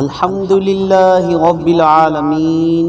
আলহামদুলিল্লাহ রবিল আলমিন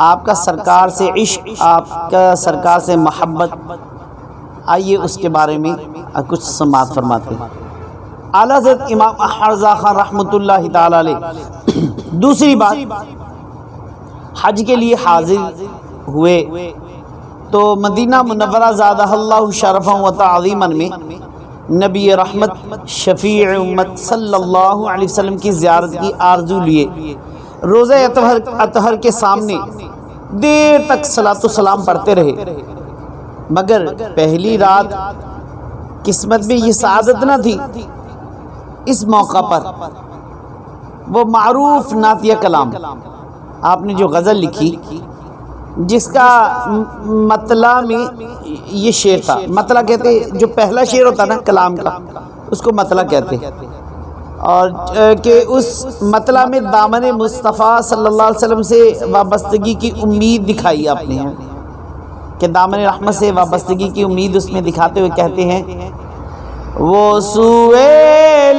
आपका सरकार से इश्क, आपका सरकार से मोहब्बत। आइए उसके बारे में कुछ समात फरमाते हैं। इमाम अहमद रज़ा खान अलैह। दूसरी बात, हज के लिए हाजिर हुए। तो मदीना मुनवरा ज़ादा शरफ़ व तज़ीमन में नबी रहमत शफ़ी उम्मत सल्लल्लाहु अलैहि वसल्लम की ज़ियारत की आरज़ू लिए। रोज़ अतहर अतहर के सामने देर तक सलातो सलाम पढ़ते रहे। मगर पहली रात किस्मत में ये सादत न थी। इस मौका पर वो मरूफ नातिया कलाम, आपने जो गज़ल लिखी, जिसका मतला में ये शेर था। मतला कहते जो पहला शेर होता ना कलाम का, उसको मतला कहते और कि उस मतला में दामन मुस्तफ़ा अलैहि वसल्लम से वाबस्तगी की उम्मीद दिखाई आपने कि दामन रहमत से वाबस्तगी की उम्मीद उसमें दिखाते हुए कहते हैं, वो सुए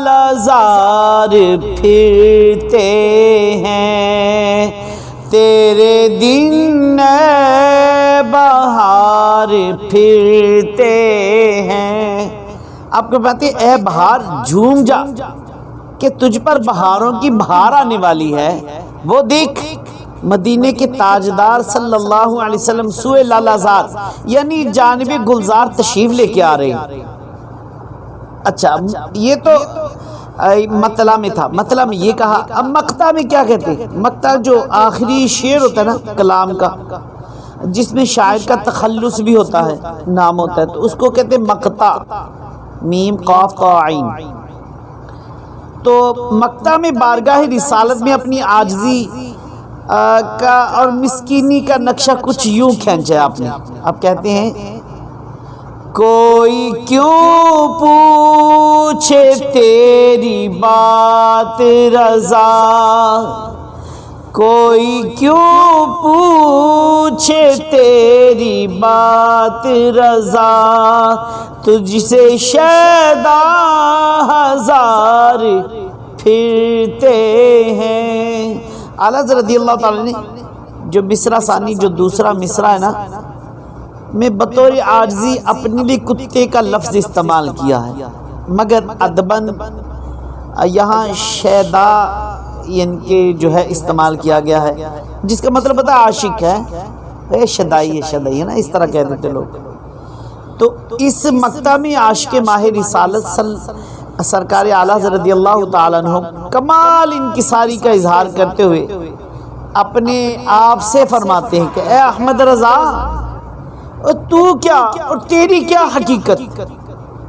लाजार फिरते हैं, तेरे दिन बहार फिरते आपको बताते ए बहार, झूम जा, कि तुझ पर बहारों की बहार आने वाली है। वो देख, मदीने के ताजदार सल्लल्लाहु अलैहि वसल्लम सुए लालाजार, यानी जानबे गुलजार तशरीफ़ लेके आ रहे अच्छा ये तो मतला में था। मतला में ये कहा, अब मक्ता में क्या कहते मक्ता जो आखिरी शेर होता है ना, कलाम का, जिसमें शायर का तखल्लुस भी होता है, नाम होता है तो उसको कहते मक्ता। मीम, कौफ का आइन तो मक्ता में बारगाह रिसालत में अपनी आजजी का और मिसकीनी का नक्शा कुछ यूँ खींचा आपने। आप कहते हैं, कोई क्यों पूछे तेरी बात, रजा? कोई क्यों पूछे तेरी बात रजा? तुझसे शैदा हज़ार फिरते हैं। आला रदी अल्लाह ताला ने जो मिसरा सानी, जो दूसरा मिसरा है ना, मैं बतौर आर्जी अपने लिए कुत्ते का लफ्ज़ इस्तेमाल किया है। मगर अदबन, यहाँ शैदा इनके जो है इस्तेमाल किया गया है। जिसका मतलब पता आशिक है। शदाई है शदाई है ना, इस तरह कह देते लोग। तो इस मकता में आश के माह रिसालत सल सरकार आला रदी अल्लाह तु कमाल इनकी सारी का इजहार करते हुए अपने आप से फरमाते हैं कि अहमद रज़ा, और तू क्या, और तेरी क्या हकीकत?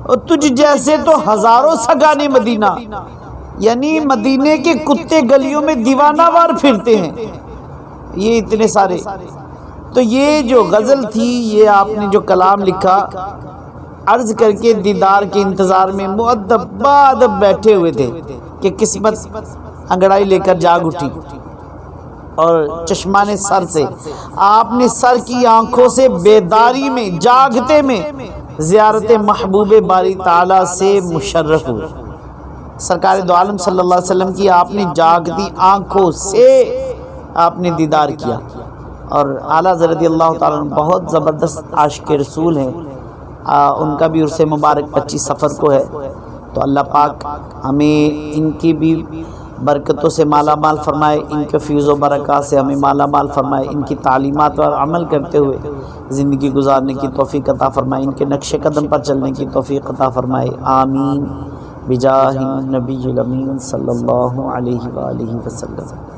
और तुझ जैसे तो हज़ारों सगाने मदीना यानी मदीने के कुत्ते गलियों में दीवानावार फिरते हैं। ये इतने सारे। तो ये जो गज़ल थी, ये आपने जो कलाम लिखा, अर्ज़ करके दीदार के इंतज़ार में मुद्दब बाद बैठे हुए थे कि किस्मत अंगड़ाई लेकर जाग उठी। और चश्मा ने सर से, आपने सर की आँखों से बेदारी में, जागते में, ज़ियारत महबूब बारी ताला से मुशर्रफ हुए। सरकार दो आलम सल्लल्लाहु अलैहि वसल्लम की, आपने जागती आँखों से, आपने दीदार किया। और आला जरदी अल्लाह ताला बहुत ज़बरदस्त आशिक रसूल हैं। उनका भी उर्स मुबारक पच्चीस सफ़र को है। तो अल्लाह पाक हमें इनकी भी बरकतों से माला माल फरमाए, इनके फ़ीज़ बरक़ा से हमें माला माल फरमाए, इनकी तालीमत पर अमल करते हुए ज़िंदगी गुजारने की तोफ़ी अता फ़रमाए, इनके नक्श कदम पर चलने की तोफ़ी अता फ़रमाए। आमीन। बिजाहिन नबी सल्लल्लाहु अलैहि वसल्लम।